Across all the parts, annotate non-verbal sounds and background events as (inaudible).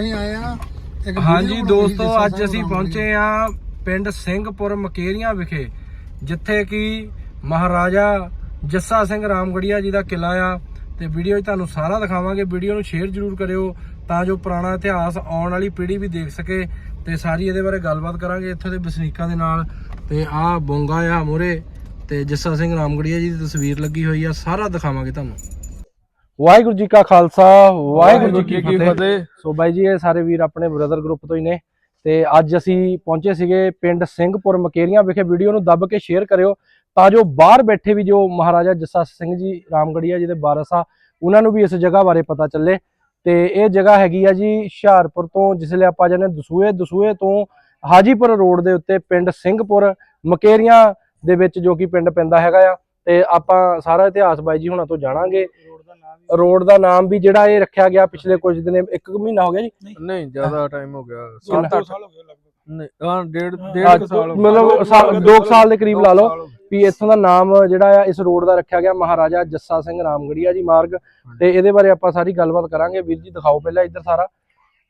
ਅਸੀਂ ਆਏ ਆ। ਇੱਕ ਹਾਂਜੀ ਦੋਸਤੋ ਅੱਜ ਅਸੀਂ ਪਹੁੰਚੇ ਆ ਪਿੰਡ ਸਿੰਘਪੁਰ ਮਕੇਰੀਆਂ ਵਿਖੇ ਜਿੱਥੇ ਕਿ ਮਹਾਰਾਜਾ ਜੱਸਾ ਸਿੰਘ ਰਾਮਗੜੀਆ ਜੀ ਦਾ ਕਿਲਾ ਆ। ਤੇ ਵੀਡੀਓ 'ਚ ਤੁਹਾਨੂੰ ਸਾਰਾ ਦਿਖਾਵਾਂਗੇ। ਵੀਡੀਓ ਨੂੰ ਸ਼ੇਅਰ ਜ਼ਰੂਰ ਕਰਿਓ ਤਾਂ ਜੋ ਪੁਰਾਣਾ ਇਤਿਹਾਸ ਆਉਣ ਵਾਲੀ ਪੀੜ੍ਹੀ ਵੀ ਦੇਖ ਸਕੇ। ਤੇ ਸਾਰੀ ਇਹਦੇ ਬਾਰੇ ਗੱਲਬਾਤ ਕਰਾਂਗੇ ਇੱਥੋਂ ਦੇ ਵਸਨੀਕਾਂ ਦੇ ਨਾਲ। ਤੇ ਆਹ ਬੋਂਗਾ ਆ ਮੋਰੇ ਤੇ ਜੱਸਾ ਸਿੰਘ ਰਾਮਗੜੀਆ ਜੀ ਦੀ ਤਸਵੀਰ ਲੱਗੀ ਹੋਈ ਆ। ਸਾਰਾ ਦਿਖਾਵਾਂਗੇ ਤੁਹਾਨੂੰ। ਵਾਹਿਗੁਰੂ ਜੀ ਕਾ ਖਾਲਸਾ ਵਾਹਿਗੁਰੂ ਜੀ ਕੀ ਫਤਿਹ। ਸੋ ਬਾਈ ਜੀ ਇਹ ਸਾਰੇ ਵੀਰ ਆਪਣੇ ਬ੍ਰਦਰ ਗਰੁੱਪ ਤੋਂ ਹੀ ਨੇ। ਤੇ ਅੱਜ ਅਸੀਂ ਪਹੁੰਚੇ ਸੀਗੇ ਪਿੰਡ ਸਿੰਘਪੁਰ ਮਕੇਰੀਆਂ ਵਿਖੇ। ਵੀਡੀਓ ਨੂੰ ਦੱਬ ਕੇ ਸ਼ੇਅਰ ਕਰਿਓ ਤਾਂ ਜੋ ਬਾਹਰ ਬੈਠੇ ਵੀ ਜੋ ਮਹਾਰਾਜਾ ਜੱਸਾ ਸਿੰਘ ਜੀ ਰਾਮਗੜੀਆ ਜੀ ਦੇ ਵਾਰਸ ਆ ਉਹਨਾਂ ਨੂੰ ਵੀ ਇਸ ਜਗ੍ਹਾ ਬਾਰੇ ਪਤਾ ਚੱਲੇ। ਤੇ ਇਹ ਜਗ੍ਹਾ ਹੈਗੀ ਆ ਜੀ ਹੁਸ਼ਿਆਰਪੁਰ ਤੋਂ ਜਿਸਲੇ ਆਪਾਂ ਜਾਂਦੇ ਦਸੂਏ ਦਸੂਏ ਤੋਂ ਹਾਜੀਪੁਰ ਰੋਡ ਦੇ ਉੱਤੇ ਪਿੰਡ ਸਿੰਘਪੁਰ ਮਕੇਰੀਆਂ ਦੇ ਵਿੱਚ ਜੋ ਕਿ ਪਿੰਡ ਪੈਂਦਾ ਹੈਗਾ ਆ। ਤੇ ਆਪਾਂ ਸਾਰਾ ਇਤਿਹਾਸ ਬਾਈ ਜੀ ਹੁਣਾਂ ਤੋਂ ਜਾਣਾਂਗੇ। ਰੋਡ ਦਾ ਨਾਮ ਵੀ ਜਿਹੜਾ ਇਹ ਰੱਖਿਆ ਗਿਆ ਪਿਛਲੇ ਕੁਝ ਦਿਨ ਇੱਕ ਮਹੀਨਾ ਹੋ ਗਿਆ ਜੀ? ਨਹੀਂ। ਜ਼ਿਆਦਾ ਟਾਈਮ ਹੋ ਗਿਆ। ਕਿੰਨਾ? 7 ਸਾਲ ਹੋ ਗਏ ਲਗਭਗ। ਨਹੀਂ ਹਾਂ ਡੇਢ ਡੇਢ ਸਾਲ। ਮਤਲਬ ਸਾਲ- ਦੋ ਕੁ ਸਾਲ ਦੇ ਕਰੀਬ ਲਾ ਲਓ। ਵੀ ਇੱਥੋਂ ਦਾ ਨਾਮ ਜਿਹੜਾ ਆ ਇਸ ਰੋਡ ਦਾ ਰੱਖਿਆ ਗਿਆ ਮਹਾਰਾਜਾ ਜੱਸਾ ਸਿੰਘ ਰਾਮਗੜੀਆ ਜੀ ਮਾਰਗ। ਤੇ ਇਹਦੇ ਬਾਰੇ ਆਪਾਂ ਸਾਰੀ ਗੱਲਬਾਤ ਕਰਾਂਗੇ। ਵੀਰ ਜੀ ਦਿਖਾਓ ਪਹਿਲਾਂ ਇੱਧਰ ਸਾਰਾ।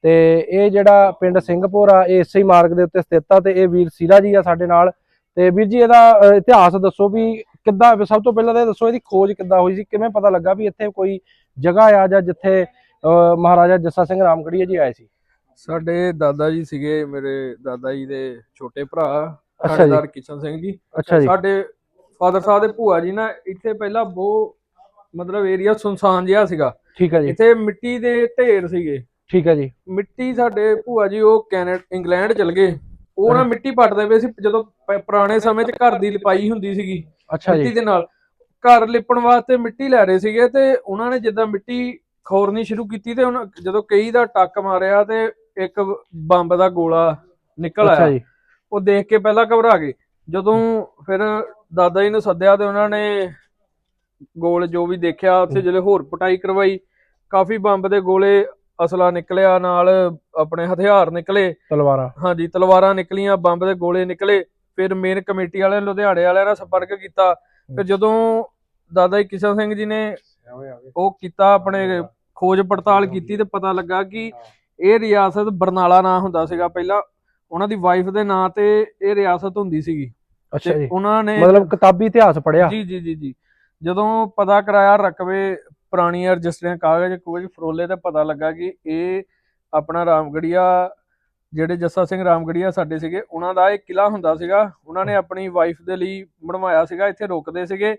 ਤੇ ਇਹ ਜਿਹੜਾ ਪਿੰਡ ਸਿੰਘਪੁਰ ਆ ਇਹ ਇਸੇ ਮਾਰਗ ਦੇ ਉੱਤੇ ਸਥਿਤ ਆ ਤੇ ਇਹ ਵੀਰ ਸੀਰਾ ਜੀ ਆ ਸਾਡੇ ਨਾਲ। ਤੇ ਵੀਰ ਜੀ ਇਹਦਾ ਇਤਿਹਾਸ ਦੱਸੋ ਵੀ ਕਿੱਦਾਂ ਸਭ ਤੋਂ ਪਹਿਲਾਂ ਤਾਂ ਇਹ ਦੱਸੋ ਇਹਦੀ ਖੋਜ ਕਿੱਦਾਂ ਹੋਈ ਸੀ? ਕਿਵੇਂ ਪਤਾ ਲੱਗਾ ਵੀ ਇੱਥੇ ਕੋਈ ਜਗ੍ਹਾ ਆ ਜਾਂ ਜਿੱਥੇ ਮਹਾਰਾਜਾ ਜੱਸਾ ਸਿੰਘ ਰਾਮਗੜੀਆ ਜੀ ਆਏ ਸੀ? ਸਾਡੇ ਦਾਦਾ ਜੀ ਸੀਗੇ ਮੇਰੇ ਦਾਦਾ ਜੀ ਦੇ ਛੋਟੇ ਭਰਾ ਥਾਣੇਦਾਰ ਕਿਸ਼ਨ ਸਿੰਘ ਜੀ। ਸਾਡੇ ਫਾਦਰ ਸਾਹਿਬ ਦੇ ਭੂਆ ਜੀ ਨਾ ਇੱਥੇ ਪਹਿਲਾਂ ਬਹੁਤ ਮਤਲਬ ਏਰੀਆ ਸੁਨਸਾਨ ਜਿਹਾ ਸੀਗਾ। ਠੀਕ ਹੈ ਜੀ। ਇੱਥੇ ਮਿੱਟੀ ਦੇ ਢੇਰ ਸੀਗੇ। ਠੀਕ ਹੈ ਜੀ। ਮਿੱਟੀ ਸਾਡੇ ਭੂਆ ਜੀ ਉਹ ਕੈਨੇਡਾ ਇੰਗਲੈਂਡ ਚਲ ਗਏ। ਉਹ ਨਾ। ਮਿੱਟੀ ਪੱਟਦੇ ਪਏ ਸੀ ਜਦੋਂ ਪੁਰਾਣੇ ਸਮੇਂ 'ਚ ਘਰ ਦੀ ਲਿਪਾਈ ਹੁੰਦੀ ਸੀਗੀ। ਅੱਛਾ ਮਿੱਟੀ ਜੀ ਦੇ ਨਾਲ। ਘਰ ਲਿਪਣ ਵਾਸਤੇ ਮਿੱਟੀ ਲੈ ਰਹੇ ਸੀਗੇ ਤੇ ਉਹਨਾਂ ਨੇ ਜਿੱਦਾਂ ਮਿੱਟੀ ਖੋਰਨੀ ਸ਼ੁਰੂ ਕੀਤੀ ਤੇ ਉਹਨਾਂ ਜਦੋਂ ਕਈ ਦਾ ਟੱਕ ਮਾਰਿਆ ਤੇ ਇੱਕ ਬੰਬ ਦਾ ਗੋਲਾ ਨਿਕਲ ਅੱਛਾ ਆਇਆ। ਜੀ। ਉਹ ਦੇਖ ਕੇ ਪਹਿਲਾਂ ਘਬਰਾ ਗਏ। ਜਦੋਂ ਫਿਰ ਦਾਦਾ ਜੀ ਨੂੰ ਸੱਦਿਆ ਤੇ ਉਹਨਾਂ ਨੇ ਗੋਲ ਜੋ ਵੀ ਦੇਖਿਆ ਉੱਥੇ ਜਿਹੜੇ ਹੋਰ ਪਟਾਈ ਕਰਵਾਈ ਕਾਫੀ ਬੰਬ ਦੇ ਗੋਲੇ ਅਸਲਾ ਨਿਕਲਿਆ ਨਾਲ ਆਪਣੇ ਹਥਿਆਰ ਨਿਕਲੇ। ਤਲਵਾਰਾਂ। ਹਾਂਜੀ ਤਲਵਾਰਾਂ ਨਿਕਲੀਆਂ ਬੰਬ ਦੇ ਗੋਲੇ ਨਿਕਲੇ। ਫਿਰ ਮੇਨ ਕਮੇਟੀ ਵਾਲਿਆਂ ਲੁਧਿਆਣੇ ਵਾਲਿਆਂ ਨਾਲ ਸੰਪਰਕ ਕੀਤਾ। ਫਿਰ ਜਦੋਂ ਦਾਦਾ ਜੀ ਕਿਸ਼ਨ ਸਿੰਘ ਜੀ ਨੇ ਉਹ ਕੀਤਾ ਆਪਣੇ ਖੋਜ ਪੜਤਾਲ ਕੀਤੀ ਤੇ ਪਤਾ ਲੱਗਾ ਕਿ ਇਹ ਰਿਆਸਤ ਬਰਨਾਲਾ ਨਾਂ ਹੁੰਦਾ ਸੀਗਾ ਪਹਿਲਾਂ। ਉਹਨਾਂ ਦੀ ਵਾਈਫ ਦੇ ਨਾਂ ਤੇ ਇਹ ਰਿਆਸਤ ਹੁੰਦੀ ਸੀਗੀ। ਅੱਛਾ ਜੀ। ਉਹਨਾਂ ਨੇ ਮਤਲਬ ਕਿਤਾਬੀ ਇਤਿਹਾਸ ਪੜਿਆ ਜੀ ਜੀ ਜੀ ਜੀ। ਜਦੋਂ ਪਤਾ ਕਰਾਇਆ ਰਕਬੇ ਪੁਰਾਣੀਆਂ ਰਜਿਸਟਰੀਆਂ ਕਾਗਜ਼ ਕੁਝ ਫਰੋਲੇ ਤੇ ਪਤਾ ਲੱਗਾ ਕਿ ਇਹ ਆਪਣਾ ਰਾਮਗੜੀਆ ਜਿਹੜੇ ਜੱਸਾ ਸਿੰਘ ਰਾਮਗੜੀਆ ਸਾਡੇ ਸੀਗੇ ਉਹਨਾਂ ਦਾ ਇਹ ਕਿਲਾ ਹੁੰਦਾ ਸੀਗਾ। ਉਹਨਾਂ ਨੇ ਆਪਣੀ ਵਾਈਫ ਦੇ ਲਈ ਬਣਵਾਇਆ ਸੀਗਾ ਇੱਥੇ ਰੁਕਦੇ ਸੀਗੇ।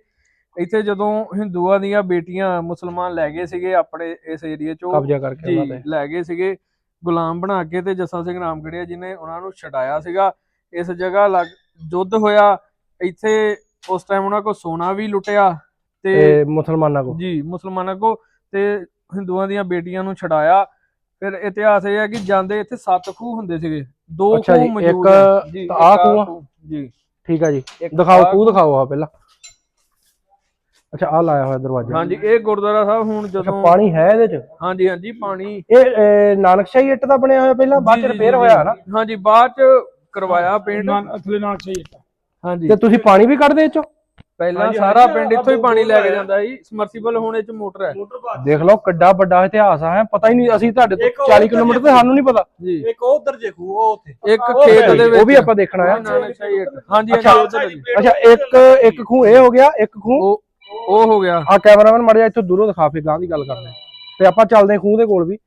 ਇੱਥੇ ਜਦੋਂ ਹਿੰਦੂਆਂ ਦੀਆਂ ਬੇਟੀਆਂ ਮੁਸਲਮਾਨ ਲੈ ਗਏ ਸੀਗੇ ਆਪਣੇ ਇਸ ਏਰੀਏ ਚੋਂ ਕਬਜ਼ਾ ਕਰਕੇ ਉਹਨਾਂ ਤੇ ਲੈ ਗਏ ਸੀਗੇ। ਗੁਲਾਮ ਬਣਾ ਕੇ ਤੇ ਜੱਸਾ ਸਿੰਘ ਰਾਮਗੜੀਆ ਜੀ ਨੇ ਉਹਨਾਂ ਨੂੰ ਛਡਾਇਆ ਸੀਗਾ। ਇਸ ਜਗ੍ਹਾ ਲੱਗ ਯੁੱਧ ਹੋਇਆ। ਇੱਥੇ ਉਸ ਟਾਈਮ ਉਹਨਾਂ ਕੋ ਸੋਨਾ ਵੀ ਲੁੱਟਿਆ ਤੇ ਮੁਸਲਮਾਨਾਂ ਕੋ ਜੀ ਮੁਸਲਮਾਨਾਂ ਕੋ ਤੇ ਹਿੰਦੂਆਂ ਦੀਆਂ ਬੇਟੀਆਂ ਨੂੰ ਛਡਾਇਆ। ਫਿਰ ਇਤਿਹਾਸ ਇਹ ਹੈ ਕਿ ਜਾਂਦੇ ਇੱਥੇ ਸੱਤ ਖੂਹ ਹੁੰਦੇ ਸੀਗੇ। ਦੋ ਅੱਛਾ ਜੀ, ਖੂਹ ਮੌਜੂਦ ਹੈ। ਜੀ ਇੱਕ ਆਹ ਖੂਹ ਆ? ਜੀ। ਠੀਕ ਆ ਜੀ। ਇੱਕ ਦਿਖਾਓ ਆਹ ਖੂਹ ਦਿਖਾਓ ਆ ਪਹਿਲਾਂ। ਅੱਛਾ ਆ ਲਾਇਆ ਹੋਇਆ ਦਰਵਾਜ਼ਾ। ਹਾਂਜੀ ਇਹ ਗੁਰਦੁਆਰਾ ਸਾਹਿਬ ਹੁਣ ਅੱਛਾ ਜਦੋਂ ਪਾਣੀ ਹੈ ਇਹਦੇ ਚ? ਹਾਂਜੀ ਹਾਂਜੀ ਪਾਣੀ। ਇਹ ਅਹ, ਨਾਨਕਸ਼ਾਹੀ ਇੱਟ ਦਾ ਬਣਿਆ ਹੋਇਆ ਪਹਿਲਾਂ? ਬਾਅਦ ਚ ਰਿਪੇਅਰ ਹੋਇਆ ਨਾ? ਹਾਂਜੀ ਬਾਅਦ ਚ ਕਰਵਾਇਆ ਪੇਂਟ ਅਸਲੇ ਨਾਲ ਚਾਹੀਏ ਹਾਂਜੀ। ਤੇ ਤੁਸੀਂ ਪਾਣੀ ਵੀ ਕੱਢਦੇ ਇਹ ਚੋਂ? ਪਹਿਲਾਂ ਹਾਂਜੀ, ਸਾਰਾ ਹਾਂਜੀ, ਪਿੰਡ ਇੱਥੋਂ ਹੀ ਪਾਣੀ ਲੈ ਕੇ ਜਾਂਦਾ ਸੀ। ਸਮਰਸੀਬਲ ਹੁਣ ਇਹ ਚ ਮੋਟਰ ਹੈ। ਦੇਖ ਲਓ ਕਿੱਡਾ ਵੱਡਾ ਇਤਿਹਾਸ ਆ ਹੈ? ਪਤਾ ਹੀ ਨਹੀਂ ਅਸੀਂ ਤੁਹਾਡੇ ਤੋਂ ਇੱਕ ਉਹ 40 ਕਿਲੋਮੀਟਰ ਤੇ ਸਾਨੂੰ ਨਹੀਂ ਪਤਾ। ਜੀ। ਇੱਕ ਉਧਰ ਦੇਖੋ ਉਹ ਉੱਥੇ। ਇੱਕ ਉਹ ਖੇਤ ਹੈ ਦੇ ਜੀ, ਵਿੱਚ ਉਹ ਵੀ ਆਪਾਂ ਦੇਖਣਾ ਇੱਟ। ਹਾਂਜੀ ਅੱਛਾ, ਹਾਂਜੀ ਉੱਧਰ ਜੀ। ਅੱਛਾ ਇੱਕ ਇੱਕ ਖੂਹ ਇਹ ਹੋ ਗਿਆ ਇੱਕ ਖੂਹ। ਉਹ ਉਹ ਹੋ ਗਿਆ। ਆ ਕੈਮਰਾਮੈਨ ਮੜ ਜਾ ਇੱਥੋਂ ਦੂਰੋਂ ਦਿਖਾ ਫੇ ਗਾਂ ਦੀ ਗੱਲ ਕਰਦੇ ਹਾਂ। ਤੇ ਆਪਾਂ ਚੱਲਦੇ ਹਾਂ ਖੂਹ ਦੇ ਕੋਲ ਵੀ।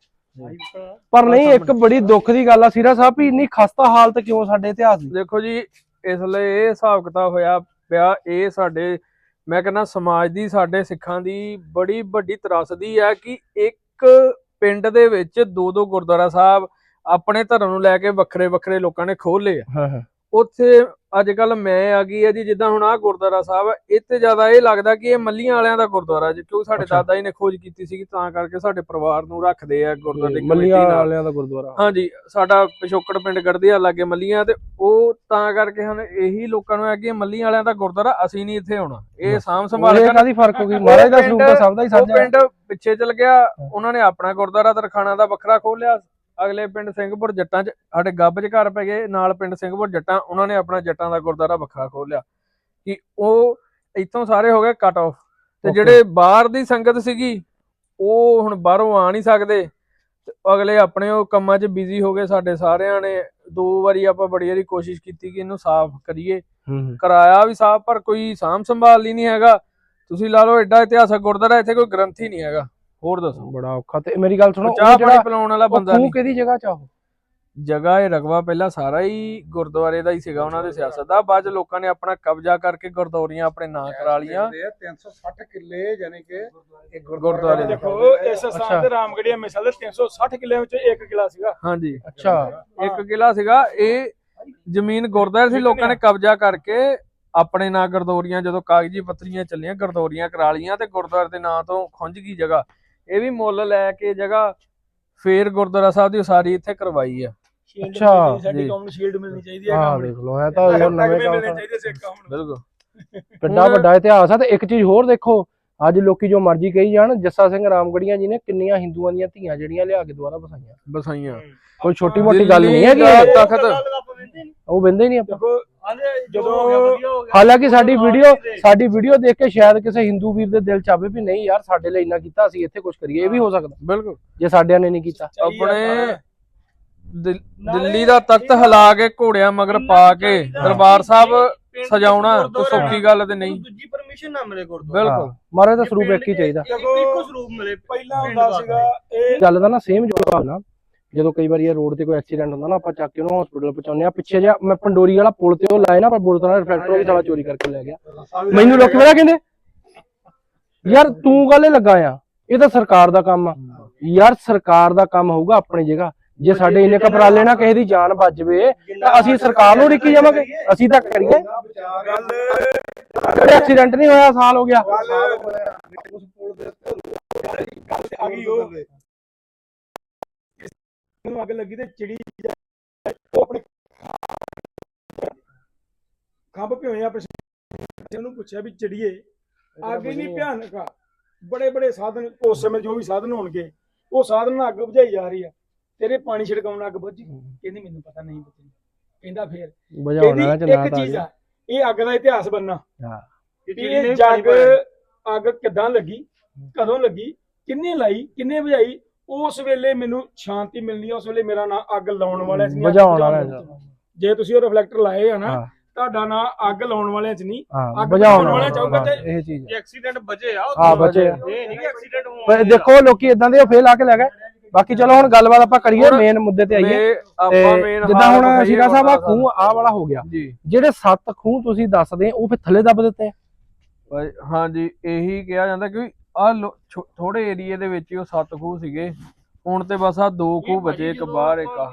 ਪਰ ਨਹੀਂ ਇੱਕ ਬੜੀ ਦੁੱਖ ਦੀ ਗੱਲ ਆ ਸੀਰਾ ਸਾਹਿਬ ਵੀ ਇੰਨੀ ਖਸਤਾ ਹਾਲਤ ਕਿਉਂ ਸਾਡੇ ਇਤਿਹਾਸ ਦੀ? ਦੇਖੋ ਜੀ ਇਸ ਲਈ ਇਹ ਹਿਸਾਬ ਕਿਤਾਬ ਹੋਇਆ ਪਿਆ, ਇਹ ਸਾਡੇ, ਮੈਂ ਕਹਿੰਦਾ ਸਮਾਜ ਦੀ, ਸਾਡੇ ਸਿੱਖਾਂ ਦੀ ਬੜੀ ਵੱਡੀ ਤਰਾਸਦੀ ਹੈ ਕਿ ਇੱਕ ਪਿੰਡ ਦੇ ਵਿੱਚ ਦੋ ਦੋ ਗੁਰਦੁਆਰਾ ਸਾਹਿਬ ਆਪਣੇ ਧਰਮ ਨੂੰ ਲੈ ਕੇ ਵੱਖਰੇ ਵੱਖਰੇ ਲੋਕਾਂ ਨੇ ਖੋਲ ਲਏ ਆ। ਉੱਥੇ ਅੱਜ ਕੱਲ ਮੈਂ ਆ ਗਈ ਹੈ ਜੀ ਜਿੱਦਾਂ ਹੁਣ ਆਹ ਗੁਰਦੁਆਰਾ ਸਾਹਿਬ ਹੈ ਇੱਥੇ ਜ਼ਿਆਦਾ ਇਹ ਲੱਗਦਾ ਕਿ ਇਹ ਮੱਲੀਆਂ ਵਾਲਿਆਂ ਦਾ ਗੁਰਦੁਆਰਾ ਜੀ ਕਿਉਂਕਿ ਸਾਡੇ। ਦਾਦਾ ਜੀ ਨੇ ਖੋਜ ਕੀਤੀ ਸੀ ਤਾਂ ਕਰਕੇ ਸਾਡੇ ਪਰਿਵਾਰ ਨੂੰ ਰੱਖਦੇ ਆ ਗੁਰਦੁਆਰੇ ਦੀ ਮੱਲੀਆਂ ਕਮੇਟੀ ਨਾਲ। ਵਾਲਿਆਂ ਦਾ ਗੁਰਦੁਆਰਾ। ਹਾਂਜੀ ਸਾਡਾ ਪਿਛੋਕੜ ਪਿੰਡ ਗੜਦੀਆ ਲਾਗੇ ਮੱਲੀਆਂ ਤੇ ਉਹ ਤਾਂ ਕਰਕੇ ਹਨ ਇਹੀ ਲੋਕਾਂ ਨੂੰ ਹੈ ਕਿ ਮੱਲੀਆਂ ਵਾਲਿਆਂ ਦਾ ਗੁਰਦੁਆਰਾ ਅਸੀਂ ਨਹੀਂ ਇੱਥੇ ਆਉਣਾ। ਇਹ ਸਾਂਭ ਸੰਭਾਲ ਕਰਨ। ਕਾਦੀ ਫ਼ਰਕ ਹੋ ਗਈ? ਮਹਾਰਾਜ ਦਾ ਸਰੂਪ ਤਾਂ ਸਭ ਦਾ ਹੀ ਉਹ ਸਾਂਝਾ। ਪਿੰਡ ਪਿੱਛੇ ਚਲ ਗਿਆ ਉਹਨਾਂ ਨੇ ਆਪਣਾ ਗੁਰਦੁਆਰਾ ਤਰਖਾਣਾ ਦਾ ਵੱਖਰਾ ਖੋਲਿਆ ਅਗਲੇ ਪਿੰਡ ਸਿੰਘਪੁਰ ਜੱਟਾਂ ਚ ਸਾਡੇ ਗੱਬ ਚ ਘਰ ਪੈ ਗਏ ਨਾਲ ਪਿੰਡ ਸਿੰਘਪੁਰ ਜੱਟਾਂ ਉਹਨਾਂ ਨੇ ਆਪਣਾ ਜੱਟਾਂ ਦਾ ਗੁਰਦੁਆਰਾ ਵੱਖਰਾ ਖੋਲਿਆ ਕਿ ਉਹ ਇੱਥੋਂ ਸਾਰੇ ਹੋ ਗਏ ਕੱਟ ਆਫ ਤੇ. ਜਿਹੜੇ ਬਾਹਰ ਦੀ ਸੰਗਤ ਸੀਗੀ ਉਹ ਹੁਣ ਬਾਹਰੋਂ ਆ ਨਹੀਂ ਸਕਦੇ। ਅਗਲੇ ਆਪਣੇ ਉਹ ਕੰਮਾਂ 'ਚ ਬਿਜ਼ੀ ਹੋ ਗਏ ਸਾਡੇ ਸਾਰਿਆਂ ਨੇ ਦੋ ਵਾਰੀ ਆਪਾਂ ਬੜੀ ਵਾਰੀ ਕੋਸ਼ਿਸ਼ ਕੀਤੀ ਕਿ ਇਹਨੂੰ ਸਾਫ਼ ਕਰੀਏ। ਕਰਾਇਆ ਵੀ ਸਾਫ਼ ਪਰ ਕੋਈ ਸਾਂਭ ਸੰਭਾਲ ਹੀ ਨਹੀਂ ਹੈਗਾ। ਤੁਸੀਂ ਲਾ ਲਓ ਐਡਾ ਇਤਿਹਾਸਕ ਗੁਰਦੁਆਰਾ ਇੱਥੇ ਕੋਈ ਗ੍ਰੰਥ ਨਹੀਂ ਹੈਗਾ। ਹੋਰ ਦੱਸੋ। ਬੜਾ ਔਖਾ। ਤੇ ਮੇਰੀ ਗੱਲ ਸੁਣੋ ਚਾਹ ਉਹ ਪਾਣੀ ਜਿਹੜਾ ਪਿਲਾਉਣ ਵਾਲਾ ਬੰਦਾ ਨਹੀਂ। ਕਿਹਦੀ ਜਗ੍ਹਾ ਚ ਆ ਉਹ? ਜਗ੍ਹਾ ਇਹ ਰਕਬਾ ਪਹਿਲਾਂ ਸਾਰਾ ਹੀ ਗੁਰਦੁਆਰੇ ਦਾ ਹੀ ਸੀਗਾ ਉਹਨਾਂ ਦੇ ਸਿਆਸਤ ਦਾ। ਬਾਅਦ ਲੋਕਾਂ ਨੇ ਆਪਣਾ ਕਬਜ਼ਾ ਕਰਕੇ ਗੁਰਦੌਰੀਆਂ ਆਪਣੇ ਨਾਂ ਕਰਾ ਲੀਆਂ 360 ਕਿੱਲੇ ਯਾਨੀ ਕਿ ਇੱਕ ਗੁਰਦੁਆਰੇ ਦੇ। ਦੇਖੋ ਇਸ। ਸਥਾਨ ਤੇ ਰਾਮਗੜੀਆ ਮਿਸਲ ਦੇ 360 ਕਿੱਲਿਆਂ ਵਿੱਚੋਂ ਇੱਕ ਕਿਲਾ ਸੀਗਾ। ਹਾਂਜੀ। ਅੱਛਾ। ਇੱਕ ਕਿਲਾ ਸੀਗਾ ਇਹ ਜ਼ਮੀਨ ਗੁਰਦੁਆਰੇ ਸੀ ਲੋਕਾਂ ਨੇ ਕਬਜ਼ਾ ਕਰਕੇ ਆਪਣੇ ਨਾਂ ਗਰਦੌਰੀਆਂ ਜਦੋਂ ਕਾਗਜ਼ੀ ਪੱਤਰੀਆਂ ਚੱਲੀਆਂ ਗਰਦੌਰੀਆਂ ਕਰਾ ਲੀਆਂ ਤੇ ਗੁਰਦੁਆਰੇ ਦੇ ਨਾਂ ਤੋਂ ਖੁੰਝ ਗਈ ਜਗ੍ਹਾ। ਇਹ ਵੀ ਮੁੱਲ ਲੈ ਕੇ ਜਗ੍ਹਾ ਫੇਰ ਗੁਰਦੁਆਰਾ ਸਾਹਿਬ ਦੀ ਉਸਾਰੀ ਇੱਥੇ ਕਰਵਾਈ ਆ। ਅੱਛਾ, ਸਾਡੀ। ਕੌਮ ਨੂੰ ਸ਼ੀਲਡ ਮਿਲਣੀ ਚਾਹੀਦੀ ਹੈ ਕੰਮ ਦੇਖ ਲਓ ਇਹ ਤਾਂ ਯਾਰ ਨਵੇਂ ਕੰਮ ਚਾਹੀਦੇ ਕੌਮ ਨੂੰ। ਬਿਲਕੁਲ। (laughs) ਹੁਣ- ਵੱਡਾ ਇਤਿਹਾਸ ਆ ਤੇ ਇੱਕ ਚੀਜ਼ ਹੋਰ ਦੇਖੋ ਅੱਜ ਲੋਕੀ ਜੋ ਮਰਜ਼ੀ ਕਹੀ ਜਾਣ ਜੱਸਾ ਸਿੰਘ ਰਾਮਗੜੀਆਂ ਜੀ ਨੇ ਕਿੰਨੀਆਂ ਹਿੰਦੂਆਂ ਦੀਆਂ ਧੀਆਂ ਜਿਹੜੀਆਂ ਲਿਆ ਕੇ ਦੁਆਰਾ ਬਸਾਈਆਂ। ਬਸਾਈਆਂ। ਕੋਈ ਛੋਟੀ ਮੋਟੀ ਗੱਲ ਨਹੀਂ ਇਹ। ਦਾ ਤਖਤ। ਉਹ ਬੰਦੇ ਨਹੀਂ ਆਪਾਂ। ਦੇਖੋ ਜਦੋਂ ਹਾਲਾਂਕਿ ਸਾਡੀ ਵੀਡੀਓ ਸਾਡੀ ਵੀਡੀਓ ਦੇਖ ਕੇ ਸ਼ਾਇਦ ਕਿਸੇ ਹਿੰਦੂ ਵੀਰ ਦੇ ਦਿਲ ਚ ਆਵੇ ਵੀ ਨਹੀਂ ਯਾਰ ਸਾਡੇ ਲਈ ਇੰਨਾ ਕੀਤਾ ਅਸੀਂ ਇੱਥੇ ਕੁਝ ਕਰੀਏ ਇਹ ਵੀ ਹੋ। ਸਕਦਾ। ਬਿਲਕੁਲ। ਜੇ ਸਾਡਿਆਂ ਨੇ ਨਹੀਂ ਕੀਤਾ। ਆਪਣੇ ਦਿਲ- ਦਾ ਤਖਤ ਹਿਲਾ ਕੇ ਘੋੜਿਆਂ ਮਗਰ ਪਾ ਕੇ ਦਰਬਾਰ ਸਾਹਿਬ ਸਜਾਉਣਾ ਕੋਈ ਸੌਖੀ ਗੱਲ ਤੇ ਨਹੀਂ। ਦੂਜੀ ਪਰਮਿਸ਼ਨ ਨਾ ਮਿਲੇ ਗੁਰਦੁਆਰਾ ਬਿਲਕੁਲ। ਮਾਰੇ ਦਾ ਸਰੂਪ ਇੱਕ ਹੀ ਚਾਹੀਦਾ। ਇੱਕੋ ਇੱਕੋ ਸਰੂਪ ਮਿਲੇ ਪਹਿਲਾਂ ਹੁੰਦਾ ਸੀਗਾ ਇਹ ਗੱਲ ਦਾ ਨਾ ਸੇਮ ਜਵਾਬ ਨਾ। ਜਦੋਂ ਕਈ ਵਾਰੀ ਇਹ ਰੋਡ ਤੇ ਕੋਈ ਐਕਸੀਡੈਂਟ ਹੁੰਦਾ ਨਾ ਆਪਾਂ ਚੱਕ ਕੇ ਉਹਨੂੰ ਹਸਪੀਟਲ ਪਹੁੰਚਾਉਂਦੇ ਆ ਪਿੱਛੇ ਜਿਹਾ ਮੈਂ ਪੰਡੋਰੀ ਵਾਲਾ ਪੁਲ ਤੇ ਉਹ ਲਾਏ ਨਾ ਪਰ ਪੁਲ ਤੋਂ ਰਿਫਲੈਕਟਰ ਉਹ ਵੀ ਸਾਲਾ ਚੋਰੀ ਕਰਕੇ ਲੈ ਗਿਆ। ਮੈਨੂੰ ਲੋਕੀ ਪਤਾ ਕਹਿੰਦੇ ਯਾਰ ਤੂੰ ਕਾਲੇ ਲੱਗਾ ਆ? ਇਹ ਤਾਂ ਸਰਕਾਰ ਦਾ ਕੰਮ ਆ। ਯਾਰ ਸਰਕਾਰ ਦਾ ਕੰਮ ਹੋਊਗਾ ਆਪਣੀ ਜਗ੍ਹਾ। ਜੇ ਸਾਡੇ ਇੰਨੇ ਕਪਰਾਲੇ ਨਾਲ ਕਿਸੇ ਦੀ ਜਾਨ ਬਚ ਜਵੇ ਤਾਂ ਅਸੀਂ ਸਰਕਾਰ ਨੂੰ ਡਿੱਕੀ ਜਾਵਾਂਗੇ। ਅਸੀਂ ਤਾਂ ਕਰੀਏ। ਗੱਲ ਐਕਸੀਡੈਂਟ ਨਹੀਂ ਹੋਇਆ ਸਾਲ ਹੋ ਗਿਆ। ਨੂੰ ਅੱਗ ਲੱਗੀ ਤੇ ਚਿੜੀ ਉਹ ਆਪਣੇ ਖੰਭ ਭਿਓਏ ਆਪਣੇ ਉਹਨੂੰ ਪੁੱਛਿਆ ਵੀ ਚਿੜੀਏ ਅੱਗ ਇੰਨੀ ਭਿਆਨਕ ਆ। ਬੜੇ ਬੜੇ ਸਾਧਨ ਉਸ ਸਮੇਂ ਜੋ ਵੀ ਸਾਧਨ ਹੋਣਗੇ ਉਹ ਸਾਧਨ ਅੱਗ ਬੁਝਾਈ ਜਾ ਰਹੀ ਆ। ਤੇਰੇ ਪਾਣੀ ਛਿੜਕਾਉਣ ਅੱਗ ਬੁਝ ਕਹਿੰਦੀ ਮੈਨੂੰ ਪਤਾ ਨਹੀਂ ਬੁਝੀ। ਕਹਿੰਦਾ ਫੇਰ ਬੁਝਾਉਣਾ ਕਹਿੰਦੀ ਚ ਨਾ ਇੱਕ ਤਾਂ ਚੀਜ਼ ਆ ਇਹ ਅੱਗ ਦਾ ਇਤਿਹਾਸ ਬੰਨਾ ਹਾਂ। ਇਹ ਜੱਗ ਅੱਗ ਕਿੱਦਾਂ ਲੱਗੀ ਕਦੋਂ ਲੱਗੀ ਕਿੰਨੇ ਲਾਈ ਕਿੰਨੇ ਬੁਝਾਈ ਉਸ ਵੇਲੇ ਮੈਨੂੰ ਸ਼ਾਂਤੀ ਮਿਲਣੀ ਆ ਉਸ ਵੇਲੇ ਮੇਰਾ ਨਾਂ ਅੱਗ ਲਾਉਣ ਵਾਲਿਆਂ 'ਚ ਨਹੀਂ ਅੱਗ ਬੁਝਾਉਣ ਵਾਲਿਆਂ 'ਚ। ਜੇ ਤੁਸੀਂ ਉਹ ਰਿਫਲੈਕਟਰ ਲਾਏ ਆ ਨਾ ਹਾਂ। ਤੁਹਾਡਾ ਨਾਂ ਅੱਗ ਲਾਉਣ ਵਾਲਿਆਂ 'ਚ ਨਹੀਂ ਹਾਂ ਅੱਗ ਬੁਝਾਉਣ ਵਾਲਾ ਚਾਹੂਗਾ ਤੇ- ਇਹ ਚੀਜ਼ ਹੈ। ਐਕਸੀਡੈਂਟ ਬਚੇ ਆ ਹਾਂ ਬਚੇ ਆ। ਇਹ ਨਹੀਂ ਐਕਸੀਡੈਂਟ ਹੋਣ ਪਰ ਦੇਖੋ ਲੋਕੀ ਇਦਾਂ ਦੇ ਫੇਲ ਆ ਕੇ ਲੈ ਗਏ ਬਾਕੀ ਚਲੋ ਹੁਣ ਗੱਲਬਾਤ ਆਪਾਂ ਕਰੀਏ ਮੇਨ ਮੁੱਦੇ ਤੇ ਆਈਏ ਤੇ ਆਪਾਂ ਤੇ ਮੇਨ ਜਿੱਦਾਂ ਹੁਣ ਸ਼ੀਰਾ ਸਾਹਿਬ ਆ ਖੂਹ ਆਹ ਵਾਲਾ ਹੋ ਗਿਆ ਜੀ ਜਿਹੜੇ ਸੱਤ ਖੂਹ ਤੁਸੀਂ ਦੱਸਦੇ ਉਹ ਫਿਰ ਥੱਲੇ ਦੱਬ ਦਿੱਤੇ ਆ? ਭਾਈ ਹਾਂਜੀ ਇਹੀ ਕਿਹਾ ਜਾਂਦਾ ਕਿ ਆ ਥੋੜੇ ਏਰੀਏ ਦੇ ਵਿੱਚ ਹੀ ਉਹ ਸੱਤ ਖੂਹ ਸੀਗੇ। ਹੁਣ ਤੇ ਬਸ ਆ ਦੋ ਖੂਹ ਬਚੇ ਇੱਕ ਬਾਹਰ ਇੱਕ ਆਹ।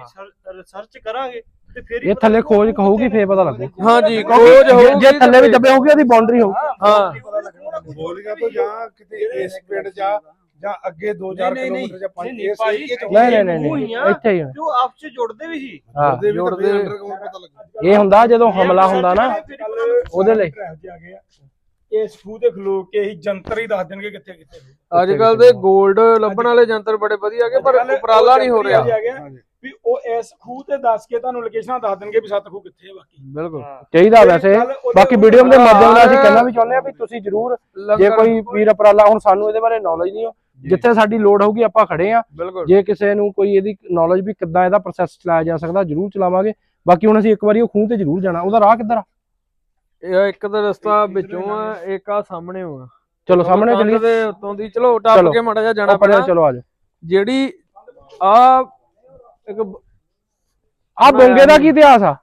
ਰਿਸਰਚ ਕਰਾਂਗੇ ਤੇ ਫਿਰ ਹੀ ਇਹ ਥੱਲੇ ਖੋਜ ਕਹੂਗੀ ਫੇਰ ਪਤਾ ਲੱਗੂ। ਹਾਂਜੀ ਕਿਉਂਕਿ ਖੋਜ ਜੇ- ਹੋਊਗੀ ਜੇ ਥੱਲੇ ਵੀ ਦੱਬੇ ਹੋਊਗੀ ਉਹਦੀ ਬਾਉਂਡਰੀ ਹੋਊ। ਹਾਂ ਗੋਲੀਆਂ ਤੋਂ ਜਾਂ ਕਿਤੇ ਇਸ ਪਿੰਡ ਜਾ ਜਾਂ ਅੱਗੇ 2000 ਨਹੀਂ, ਨਹੀਂ, ਕਿਲੋਮੀਟਰ ਜਾਂ ਨਹੀਂ, 5 ਨਹੀਂ, ਇਸ ਭਾਈ, ਏਰੀਏ ਚ ਨਹੀਂ ਨਹੀਂ ਨਹੀਂ, ਖੂਹ ਹੀ ਨਹੀਂ ਆ। ਇੱਥੇ ਹੀ ਆ। ਜੋ ਆਪਸ ਚ ਜੁੜਦੇ ਵੀ ਸੀ। ਹਾਂ ਜੁੜਦੇ- ਇਹ ਹੁੰਦਾ ਜਦੋਂ ਹਮਲਾ ਹੁੰਦਾ ਨਾ ਉਹਦੇ ਲਈ। ਇਸ ਖੂਹ ਤੇ ਖਲੋ ਕੇ ਹੀ ਜੰਤਰ ਹੀ ਦੱਸ ਦੇਣਗੇ ਕਿੱਥੇ ਕਿੱਥੇ ਅੱਜ ਕੱਲ ਦੇ 골ਡ ਲੱਭਣ ਵਾਲੇ ਯੰਤਰ ਬੜੇ ਵਧੀਆ ਗਏ ਪਰ ਉਪਰਾਲਾ ਨਹੀਂ ਹੋ ਰਿਹਾ। ਵੀ ਉਹ ਇਸ ਖੂਹ ਤੇ ਦੱਸ ਕੇ ਤੁਹਾਨੂੰ ਲੋਕੇਸ਼ਨਾਂ ਦੱਸ ਦੇਣਗੇ ਵੀ ਸੱਤ ਖੂਹ ਕਿੱਥੇ ਹੈ ਬਾਕੀ। ਬਿਲਕੁਲ। ਚਾਹੀਦਾ ਵੈਸੇ। ਬਾਕੀ ਵੀਡੀਓ ਦੇ ਮਾਧਿਅਮ ਨਾਲ ਅਸੀਂ। ਕਹਿਣਾ ਵੀ ਚਾਹੁੰਦੇ ਆ ਵੀ ਤੁਸੀਂ ਜਰੂਰ ਜੇ ਕੋਈ ਵੀਰ ਉਪਰਾਲਾ ਹੁਣ ਸਾਨੂੰ ਇਹਦੇ ਬਾਰੇ ਨੌਲੇਜ ਨਹੀਂ ਹੋ। ਜਿੱਥੇ ਸਾਡੀ ਲੋੜ ਹੋਊਗੀ ਆਪਾਂ ਖੜੇ ਆ ਬਿਲਕੁਲ। ਜੇ ਕਿਸੇ ਨੂੰ ਕੋਈ ਇਹਦੀ ਨੌਲੇਜ ਵੀ ਕਿੱਦਾਂ ਇਹਦਾ ਪ੍ਰੋਸੈਸ ਚਲਾਇਆ ਜਾ ਸਕਦਾ ਜਰੂਰ ਚਲਾਵਾਂਗੇ। ਬਾਕੀ ਹੁਣ ਅਸੀਂ ਇੱਕ ਵਾਰੀ ਉਹ ਖੂਹ ਤੇ ਜਰੂਰ ਜਾਣਾ। ਉਹਦਾ ਰਾਹ ਕਿੱਧਰ ਆ? ਇਹ ਇੱਕ ਤਾਂ ਰਸਤਾ ਵਿੱਚੋਂ ਆ ਇੱਕ ਆ ਸਾਹਮਣੇ ਆ। ਚਲੋ ਸਾਹਮਣੇ ਚੱਲੀਏ। ਦੇ ਉੱਤੋਂ ਦੀ ਚਲੋ ਟੱਪ। ਕੇ ਮੜਾ ਜਾ ਜਾਣਾ ਪੈਣਾ। ਚਲੋ ਆਜੋ ਜਿਹੜੀ ਆ ਇੱਕ ਆ ਬੋਂਗੇ ਦਾ ਕੀ ਇਤਿਹਾਸ ਆ?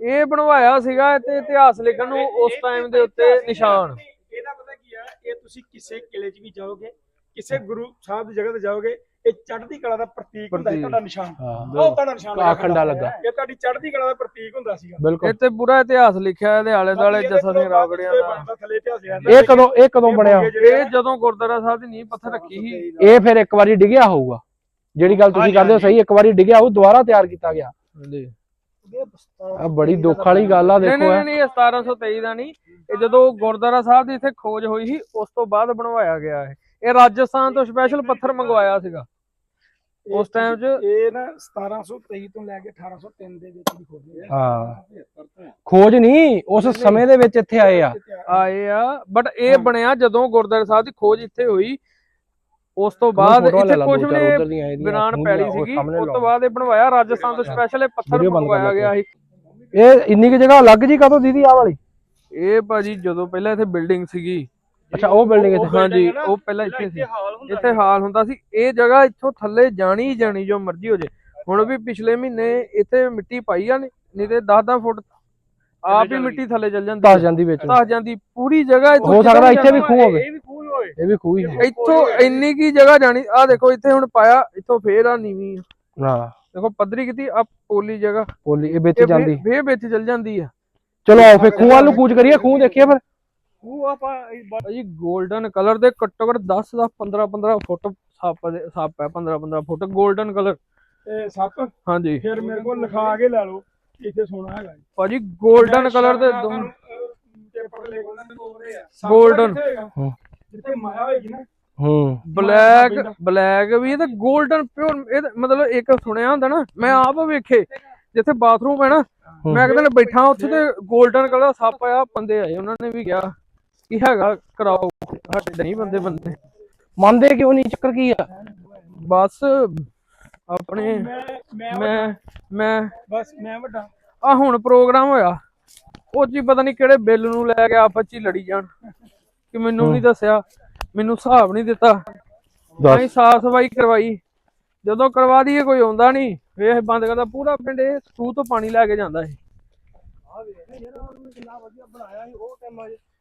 ਇਹ ਬਣਵਾਇਆ ਸੀਗਾ ਤੇ ਇਤਿਹਾਸ ਲਿਖਣ ਨੂੰ ਉਸ ਟਾਈਮ ਦੇ ਉੱਤੇ ਨਿਸ਼ਾਨ। ਇਹਦਾ ਪਤਾ ਕੀ ਆ? ਇਹ ਤੁਸੀਂ ਕਿਸੇ ਕਿਲੇ 'ਚ ਵੀ ਜਾਓਗੇ ਕਿਸੇ ਗੁਰੂ ਸਾਹਿਬ ਦੀ ਜਗ੍ਹਾ ਤੇ ਜਾਓਗੇ ਇਹ ਚੜ੍ਹਦੀ ਕਲਾ ਦਾ ਪ੍ਰਤੀਕ ਹੁੰਦਾ ਹੈ ਪ੍ਰਤੀਕ। ਤੁਹਾਡਾ ਨਿਸ਼ਾਨ। ਹਾਂ ਉਹ ਤੁਹਾਡਾ ਨਿਸ਼ਾਨ ਆਹ ਖੰਡਾ ਲੱਗਾ। ਇਹ ਤੁਹਾਡੀ ਚੜ੍ਹਦੀ ਕਲਾ ਦਾ ਪ੍ਰਤੀਕ ਹੁੰਦਾ ਸੀਗਾ। ਬਿਲਕੁਲ। ਇੱਥੇ ਪੂਰਾ ਇਤਿਹਾਸ ਲਿਖਿਆ ਇਹਦੇ ਆਲੇ ਦੁਆਲੇ ਜੱਸਾ ਸਿੰਘ ਰਾਵਗੜੀਆਂ ਦਾ। ਇਹ ਕਦੋਂ ਇਹ ਕਦੋਂ ਬਣਿਆ? ਇਹ ਜਦੋਂ ਗੁਰਦੁਆਰਾ ਸਾਹਿਬ ਦੀ ਨੀਂਹ ਪੱਥਰ ਰੱਖੀ ਸੀ। ਇਹ ਫਿਰ ਇੱਕ ਵਾਰੀ ਡਿੱਗਿਆ ਹੋਊਗਾ। ਜਿਹੜੀ ਗੱਲ ਤੁਸੀਂ ਕਰਦੇ ਹੋ ਸਹੀ ਇੱਕ ਵਾਰੀ ਡਿੱਗਿਆ ਉਹ ਦੁਬਾਰਾ ਤਿਆਰ ਕੀਤਾ ਗਿਆ। ਹਾਂਜੀ। ਆ ਬੜੀ ਦੁੱਖ ਵਾਲੀ ਗੱਲ ਆ ਦੇਖੋ ਨਹੀਂ ਨਹੀਂ ਇਹ 1723 ਦਾ ਨਹੀਂ। ਇਹ ਜਦੋਂ ਗੁਰਦੁਆਰਾ ਸਾਹਿਬ ਦੀ ਇੱਥੇ ਖੋਜ ਹੋਈ ਸੀ ਉਸ ਤੋਂ ਬਾਅਦ ਬਣਵਾਇਆ ਗਿਆ ਹੈ ਇਹ ਰਾਜਸਥਾਨ ਤੋਂ ਸਪੈਸ਼ਲ ਪੱਥਰ ਮੰਗਵਾਇਆ ਸੀਗਾ। ਉਸ ਟਾਈਮ 'ਚ ਇਹ ਨਾ 1723 ਤੋਂ ਲੈ ਕੇ 1803 ਦੇ ਵਿੱਚ ਵੀ ਖੋਦੇ ਆ ਹਾਂ। ਖੋਜ ਨਹੀਂ ਉਸ ਸਮੇਂ ਦੇ ਵਿੱਚ ਇੱਥੇ ਆਏ ਆ। ਆਏ ਆ ਬਟ ਇਹ ਬਣਿਆ ਜਦੋਂ ਗੁਰਦੁਆਰਾ ਸਾਹਿਬ ਦੀ ਖੋਜ ਇੱਥੇ ਹੋਈ। ਉਸ ਤੋਂ ਬਾਅਦ ਇੱਥੇ ਕੁਝ ਦੋ ਚਾਰ ਨੇ ਉੱਧਰ ਦੀਆਂ ਇਹਦੀਆਂ। ਬਿਰਾਨ ਖੂੰਜੀਆਂ, ਪੈਲੀ ਸੀਗੀ। ਉਸ ਤੋਂ। ਬਾਅਦ ਇਹ ਬਣਵਾਇਆ ਰਾਜਸਥਾਨ ਤੋਂ ਸਪੈਸ਼ਲ ਇਹ ਪੱਥਰ ਮੰਗਵਾਇਆ ਗਿਆ ਸੀ। ਇਹ ਇੰਨੀ ਕਿ ਜਗ੍ਹਾ ਅਲੱਗ ਜੀ ਕਾਹਤੋਂ ਦੀਦੀ ਆ ਵਾਲੀ? ਇਹ ਭਾਜੀ ਜਦੋਂ ਪਹਿਲਾਂ ਇੱਥੇ ਬਿਲਡਿੰਗ ਸੀਗੀ ਅੱਛਾ ਉਹ ਬਿਲਡਿੰਗ ਇੱਥੇ ਹਾਂਜੀ ਉਹ ਪਹਿਲਾਂ ਇੱਥੇ ਸੀ। ਇੱਥੇ ਹਾਲ ਹੁੰਦਾ ਸੀ। ਇਹ ਜਗ੍ਹਾ ਇੱਥੋਂ ਥੱਲੇ ਜਾਣੀ ਹੀ ਜਾਣੀ ਜੋ ਮਰਜ਼ੀ ਹੋ ਜੇ। ਹੁਣ ਵੀ ਪਿਛਲੇ ਮਹੀਨੇ ਇੱਥੇ ਮਿੱਟੀ ਪਾਈ ਆ ਨੇ ਨਹੀਂ ਤੇ 10-10 ਫੁੱਟ ਆਪ ਹੀ ਮਿੱਟੀ ਥੱਲੇ ਚੱਲ ਜਾਂਦੀ ਦੱਸ ਹੈ। ਜਾਂਦੀ ਵਿੱਚ। ਧਸ ਜਾਂਦੀ ਪੂਰੀ ਜਗ੍ਹਾ ਇੱਥੋਂ ਹੋ ਸਕਦਾ ਇੱਥੇ ਵੀ ਖੂਹ ਹੋਵੇ। ਇਹ ਵੀ ਖੂਹ ਹੀ ਹੋਏ। ਇਹ ਵੀ ਖੂਹ ਹੀ ਇੱਥੋਂ ਇੰਨੀ ਕੀ ਜਗ੍ਹਾ ਜਾਣੀ ਆ ਦੇਖੋ ਇੱਥੇ ਹੁਣ ਪਾਇਆ ਇੱਥੋਂ ਫੇਰ ਆ ਨੀਵੀਂ ਆ। ਹਾਂ ਦੇਖੋ ਪੱਧਰੀ ਕੀਤੀ ਆ ਪੋਲੀ ਜਗ੍ਹਾ। ਪੋਲੀ ਇਹ ਵਿੱਚ ਜਾਂਦੀ ਫੇਰ ਫੇਰ ਵਿੱਚ ਚੱਲ ਜਾਂਦੀ ਆ। ਚਲੋ ਆਓ ਫੇ ਖੂਹਾਂ ਨੂੰ ਕੂਚ ਕਰੀਏ ਖੂਹ ਦੇਖੀਏ ਫਿਰ। ਉਹ ਆਪਾਂ ਜੀ 골ਡਨ ਕਲਰ ਦੇ ਘੱਟੋ ਘੱਟ 10 ਦਾ 15 15 ਫੁੱਟ ਸੱਪ ਦੇ ਸੱਪ ਹੈ 15 15 ਫੁੱਟ 골ਡਨ ਕਲਰ ਇਹ ਸੱਪ ਹਾਂਜੀ। ਫਿਰ ਮੇਰੇ ਕੋਲ ਲਿਖਾ ਕੇ ਲੈ ਲਓ ਇੱਥੇ ਸੋਨਾ ਹੈਗਾ ਜੀ। ਭਾਜੀ 골ਡਨ ਕਲਰ ਦੇ ਪੇਪਰ ਲਿਖ ਉਹਨਾਂ ਦੇ ਕੋਲੇ ਆ। 골ਡਨ ਜਿੱਥੇ ਮਾਇਆ ਹੋਏਗੀ ਨਾ। ਹੂੰ। ਬਲੈਕ ਬਲੈਕ ਵੀ ਤੇ 골ਡਨ ਪਿਓਰ ਇਹ ਮਤਲਬ ਇੱਕ ਸੁਣਿਆ ਹੁੰਦਾ ਨਾ ਮੈਂ ਆਪ ਵੇਖੇ ਜਿੱਥੇ ਬਾਥਰੂਮ ਹੈ ਨਾ ਮੈਂ ਇੱਕ ਦਿਨ ਬੈਠਾ ਉੱਥੇ ਤੇ 골ਡਨ ਕਲਰ ਸੱਪ ਆ ਪੰਦੇ ਆਏ ਉਹਨਾਂ ਨੇ ਵੀ ਕਿਹਾ। ਕੀ ਹੈਗਾ? ਕਰਾਓ। ਸਾਡੇ ਨਹੀਂ ਬੰਦੇ ਬੰਦੇ। ਮੰਨਦੇ ਕਿਉਂ ਨਹੀਂ? ਚੱਕਰ ਕੀ ਆ? ਬਸ ਆਪਣੇ ਮੈਂ ਮੈਂ ਬਸ ਮੈਂ ਵੱਡਾ। ਆ ਹੁਣ ਪ੍ਰੋਗਰਾਮ ਹੋਇਆ। ਉਹ ਜੀ ਪਤਾ ਨਹੀਂ ਕਿਹੜੇ ਬਿੱਲ ਨੂੰ ਲੈ ਕੇ ਆਪਸ ਚ ਹੀ ਲੜੀ ਜਾਣ। ਕਿ ਮੈਨੂੰ ਨਹੀਂ ਦੱਸਿਆ। ਮੈਨੂੰ ਹਿਸਾਬ ਨਹੀਂ ਦਿੱਤਾ। ਅਸੀਂ ਸਾਫ਼ ਸਫ਼ਾਈ ਕਰਵਾਈ। ਜਦੋਂ ਕਰਵਾ ਦਈਏ ਕੋਈ ਆਉਂਦਾ ਨਹੀਂ। ਵੇਖ ਬੰਦ ਕਰਦਾ। ਪੂਰਾ ਪਿੰਡ ਇਹ ਖੂਹ ਤੋਂ ਪਾਣੀ ਲੈ ਕੇ ਜਾਂਦਾ ਸੀ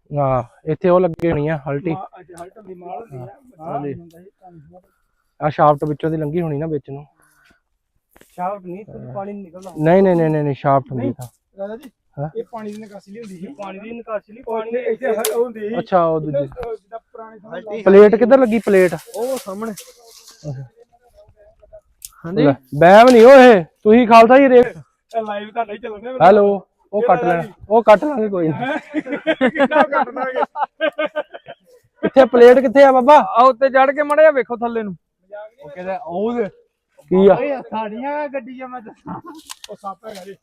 ਹਾਂ ਇੱਥੇ ਉਹ ਲੱਗੇ ਹੋਣੀ ਆ ਹਲਟੀ। ਮਾ- ਅੱਜ ਹਲਟ ਦੀ ਮਾਲ ਹੁੰਦੀ ਆ ਹਾਂਜੀ। ਆ ਸ਼ਾਫਟ ਵਿੱਚੋਂ ਦੀ ਲੰਗੀ ਹੋਣੀ ਨਾ ਵਿੱਚ ਨੂੰ। ਸ਼ਾਫਟ ਨਹੀਂ ਤੇ ਪਾਣੀ ਨਹੀਂ ਨਿਕਲਦਾ। ਨਹੀਂ ਨਹੀਂ ਨਹੀਂ ਨਹੀਂ ਨਹੀਂ ਸ਼ਾਫਟ ਹੁੰਦੀ ਤਾਂ। ਦਾਦਾ ਜੀ ਹਾਂ? ਇਹ ਪਾਣੀ ਦੀ ਨਿਕਾਸੀ ਲਈ ਹੁੰਦੀ ਸੀ। ਪਾਣੀ ਦੀ ਨਿਕਾਸੀ ਲਈ ਪਾਣੀ ਇੱਥੇ ਹ- ਉਹ ਹੁੰਦੀ ਸੀ। ਅੱਛਾ ਉਹ ਦੂਜੀ। ਅਹ ਜਿੱਦਾਂ ਪੁਰਾਣੇ ਸਮੇਂ ਦਾ ਪਲੇਟ ਕਿੱਧਰ ਲੱਗੀ ਪਲੇਟ? ਉਹ ਸਾਹਮਣੇ। ਹਾਂਜੀ ਲੈ, ਬੈਮ ਨਹੀਂ ਓਏ ਤੁਸੀਂ ਖਾਲਸਾ ਜੀ ਰੇਕ ਲਾਈਵ ਤਾਂ ਨਹੀਂ ਚੱਲਣੇ ਹੈਲੋ। ਉਹ ਕੱਟ ਲੈਣਾ ਉਹ ਕੱਟ ਲਾਂਗੇ ਕੋਈ ਨਹੀਂ ਕਿੰਨਾ ਕੱਟ ਕਿੱਥੇ ਪਲੇਟ ਕਿੱਥੇ ਆ ਬਾਬਾ? ਆ ਉੱਤੇ ਚੜ ਕੇ ਮੜਿਆ ਵੇਖੋ ਥੱਲੇ ਨੂੰ। ਉਹ ਕਹਿੰਦਾ ਉਹ ਕੀ ਆ? ਸਾਡੀਆਂ ਗੱਡੀਆਂ ਮੈਂ ਦੱਸਾਂ। ਉਹ ਸੱਪ ਹੈਗਾ ਜੀ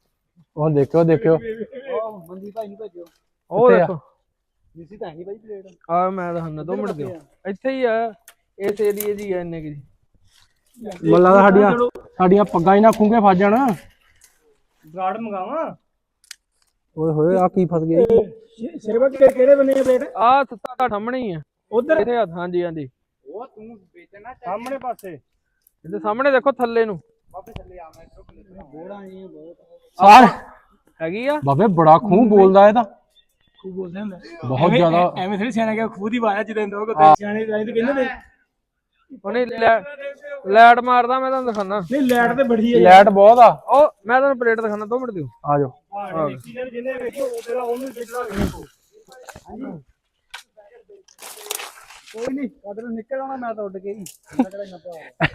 ਉਹ ਦੇਖਿਓ ਦੇਖਿਓ। ਉਹ ਮੰਦੀ ਭਾਈ ਨੂੰ ਭੇਜਿਓ। ਉਹ? ਦੇਖੋ ਜਿਸੀ ਤਾਂ ਨਹੀਂ ਭਾਈ ਪਲੇਟ। ਆ ਮੈਂ ਦੱਸਣਾ ਦੋ ਮਿੰਟ ਦਿਓ। ਇੱਥੇ ਹੀ ਆ ਇਸ ਏਰੀਏ ਜੀ ਆ ਇੰਨੇ ਕਿ ਜੀ ਮੱਲਾ ਦਾ ਸਾਡੀਆਂ ਸਾਡੀਆਂ ਪੱਗਾਂ ਹੀ ਨਾ ਖੁੰਗੇ ਫਸ ਜਾਣ। ਬਰਾੜ ਮੰਗਾਵਾਂ? ਓਏ ਹੋਏ ਆ ਕੀ ਫਸ ਗਿਆ ਸਿਰਵਾ ਕਿਹੜੇ ਬੰਨੇ ਆ ਪਲੇਟ? ਆ ਤੁਹਾਡੇ ਸਾਹਮਣੇ ਹੀ ਆ। ਉਧਰ? ਇੱਥੇ ਆ ਹਾਂਜੀ ਹਾਂਜੀ। ਸਾਹਮਣੇ ਪਾਸੇ। ਇਹਦੇ ਸਾਹਮਣੇ ਦੇਖੋ ਥੱਲੇ ਨੂੰ। ਸਾਰ। ਹੈਗੀ ਆ? ਬਾਬੇ ਬੜਾ ਖੂਹ ਬੋਲਦਾ ਇਹ ਤਾਂ। ਖੂ ਬੋਲਦੇ ਹੁੰਦੇ ਬਹੁਤ ਜ਼ਿਆਦਾ। ਐਵੇਂ ਥੋੜੀ ਸਿਆਣਾ ਕਿ ਖੂ ਦੀ ਆਵਾਜ਼ ਜਿੱਦਾਂ ਦੋ ਕੋ ਸਿਆਣੇ ਜਾਈ ਤੇ ਕਹਿੰਦੇ ਨੇ ਉਹਨੇ ਲੈ- ਲੈਟ ਮਾਰਦਾ ਮੈਂ ਤੁਹਾਨੂੰ ਦਿਖਾਣਾ ਨਹੀਂ ਲੈਟ ਤੇ ਬੜੀ ਹੈ। ਲਾਈਟ ਬਹੁਤ ਆ। ਉਹ ਮੈਂ ਤੁਹਾਨੂੰ ਪਲੇਟ ਦਿਖਾਣਾ ਦੋ ਮਿੰਟ ਦਿਓ। ਆ ਜਾਓ। ਯਾਰ ਜਿਹਨੇ ਵੇਖੋ ਉਹ ਤੇਰਾ ਉਹਨੂੰ ਕਿੱਦਾਂ ਵੇਖੋ ਕੋਈ ਨਹੀਂ ਕਦਰ ਨਿਕਲ ਆਉਣਾ ਮੈਂ ਤਾਂ ਉੱਡ ਕੇ ਹੀ।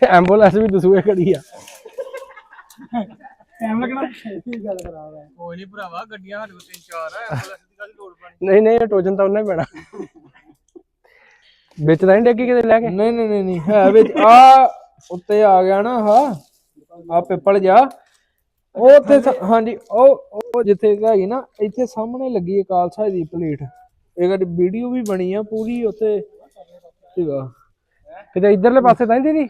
ਐਂਬੂਲੈਂਸ ਵੀ ਦਸੂਏ ਖੜੀ ਆ। ਟਾਈਮ ਲੱਗਣਾ ਕੀ ਗੱਲ ਖਰਾਬ ਹੈ ਕੋਈ ਨਹੀਂ ਭਰਾਵਾ ਗੱਡੀਆਂ ਸਾਡੇ ਕੋਲ ਤਿੰਨ ਚਾਰ ਆ ਐਂਬੂਲੈਂਸ ਦੀ ਕਾਹਦੀ ਲੋੜ ਪੈਣੀ? ਨਹੀਂ ਨਹੀਂ ਇਹ ਟੋਜਨ ਤਾਂ ਉਹਨੇ ਪੈਣਾ। ਵਿੱਚ ਤਾਂ ਨਹੀਂ ਡੇਗੀ ਕਿਤੇ ਲੈ ਕੇ? ਨਹੀਂ ਨਹੀਂ ਨਹੀਂ ਨਹੀਂ ਹੈ ਵਿੱਚ ਆ ਉੱਤੇ ਆ ਗਿਆ ਨਾ ਹਾਂ ਆ ਪਿੱਪਲ ਜਾ ਉਹ ਉੱਥੇ ਸ- ਹਾਂਜੀ ਉਹ ਉਹ ਜਿੱਥੇ ਹੈਗੀ ਨਾ ਇੱਥੇ ਸਾਹਮਣੇ ਲੱਗੀ ਹੈ ਕਾਲਸਾ ਦੀ ਪਲੇਟ। ਇਹ ਵੀਡੀਓ ਵੀ ਬਣੀ ਆ ਪੂਰੀ ਉੱਥੇ। ਸੀਗਾ ਕਿਤੇ ਇਧਰਲੇ ਪਾਸੇ ਤਾਂ ਨਹੀਂ ਦੀਦੀ